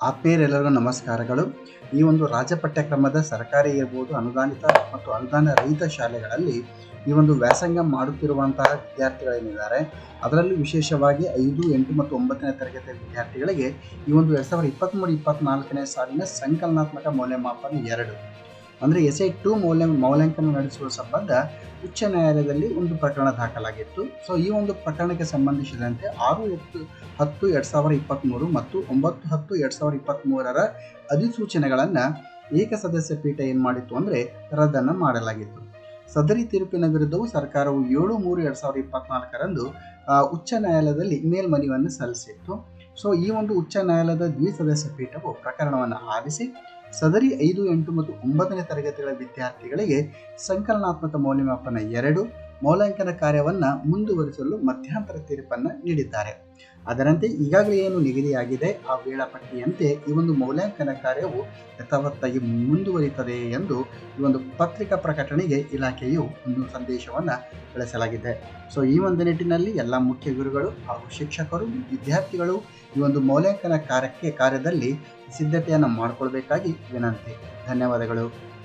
ಆತ್ಮೀಯರೆಲ್ಲರಿಗೂ ನಮಸ್ಕಾರಗಳು. ಈ ಒಂದು ರಾಜ್ಯ ಪಠ್ಯಕ್ರಮದ ಸರ್ಕಾರಿ ಇರ್ಬೋದು ಅನುದಾನಿತ ಮತ್ತು ಅನುದಾನ ರಹಿತ ಶಾಲೆಗಳಲ್ಲಿ ಈ ಒಂದು ವ್ಯಾಸಂಗ ಮಾಡುತ್ತಿರುವಂತಹ ವಿದ್ಯಾರ್ಥಿಗಳೇನಿದ್ದಾರೆ ಅದರಲ್ಲೂ ವಿಶೇಷವಾಗಿ ಐದು, ಎಂಟು ಮತ್ತು ಒಂಬತ್ತನೇ ತರಗತಿಯ ವಿದ್ಯಾರ್ಥಿಗಳಿಗೆ ಈ ಒಂದು ಎರಡು ಸಾವಿರದ ಇಪ್ಪತ್ತ್ಮೂರು ಇಪ್ಪತ್ತ್ನಾಲ್ಕನೇ ಸಾಲಿನ ಸಂಕಲನಾತ್ಮಕ ಮೌಲ್ಯಮಾಪನ ಎರಡು. ಅಂದರೆ ಎಸ್ ಐ ಟು ಮೌಲ್ಯ, ಮೌಲ್ಯಾಂಕನ ನಡೆಸುವ ಸಂಬಂಧ ಉಚ್ಚ ನ್ಯಾಯಾಲಯದಲ್ಲಿ ಒಂದು ಪ್ರಕರಣ ದಾಖಲಾಗಿತ್ತು. ಸೊ ಈ ಒಂದು ಪ್ರಕರಣಕ್ಕೆ ಸಂಬಂಧಿಸಿದಂತೆ ಆರು ಎತ್ತು ಹತ್ತು ಎರಡು ಸಾವಿರದ ಇಪ್ಪತ್ತ್ಮೂರು ಮತ್ತು ಒಂಬತ್ತು ಹತ್ತು ಎರಡು ಸಾವಿರದ ಇಪ್ಪತ್ತ್ಮೂರರ ಅಧಿಸೂಚನೆಗಳನ್ನು ಏಕಸದಸ್ಯ ಪೀಠ ಏನು ಮಾಡಿತ್ತು ಅಂದರೆ ರದ್ದನ್ನು ಮಾಡಲಾಗಿತ್ತು. ಸದರಿ ತೀರ್ಪಿನ ವಿರುದ್ಧವೂ ಸರ್ಕಾರವು ಏಳು ಮೂರು ಎರಡು ಸಾವಿರದ ಇಪ್ಪತ್ನಾಲ್ಕರಂದು ಉಚ್ಚ ನ್ಯಾಯಾಲಯದಲ್ಲಿ ಮೇಲ್ಮನವಿಯನ್ನು ಸಲ್ಲಿಸಿತ್ತು. ಸೊ ಈ ಒಂದು ಉಚ್ಚ ನ್ಯಾಯಾಲಯದ ದ್ವಿಸದಸ್ಯ ಪೀಠವು ಪ್ರಕರಣವನ್ನು ಆಲಿಸಿ ಸದರಿ ಐದು, ಎಂಟು ಮತ್ತು ಒಂಬತ್ತನೇ ತರಗತಿಗಳ ವಿದ್ಯಾರ್ಥಿಗಳಿಗೆ ಸಂಕಲನಾತ್ಮಕ ಮೌಲ್ಯಮಾಪನ ಎರಡು ಮೌಲ್ಯಾಂಕನ ಕಾರ್ಯವನ್ನು ಮುಂದುವರಿಸಲು ಮಧ್ಯಂತರ ತೀರ್ಪನ್ನು ನೀಡಿದ್ದಾರೆ. ಅದರಂತೆ ಈಗಾಗಲೇ ಏನು ನಿಗದಿಯಾಗಿದೆ ಆ ವೇಳಾಪಟ್ಟಿಯಂತೆ ಈ ಒಂದು ಮೌಲ್ಯಾಂಕನ ಕಾರ್ಯವು ಯಥಾವತ್ತಾಗಿ ಮುಂದುವರಿಯುತ್ತದೆ ಎಂದು ಈ ಒಂದು ಪತ್ರಿಕಾ ಪ್ರಕಟಣೆಗೆ ಇಲಾಖೆಯು ಒಂದು ಸಂದೇಶವನ್ನು ಕಳಿಸಲಾಗಿದೆ. ಸೊ ಈ ಒಂದು ನಿಟ್ಟಿನಲ್ಲಿ ಎಲ್ಲ ಮುಖ್ಯ ಗುರುಗಳು ಹಾಗೂ ಶಿಕ್ಷಕರು, ವಿದ್ಯಾರ್ಥಿಗಳು ಈ ಒಂದು ಮೌಲ್ಯಾಂಕನ ಕಾರ್ಯಕ್ಕೆ ಕಾರ್ಯದಲ್ಲಿ ಸಿದ್ಧತೆಯನ್ನು ಮಾಡಿಕೊಳ್ಬೇಕಾಗಿ ವಿನಂತಿ. ಧನ್ಯವಾದಗಳು.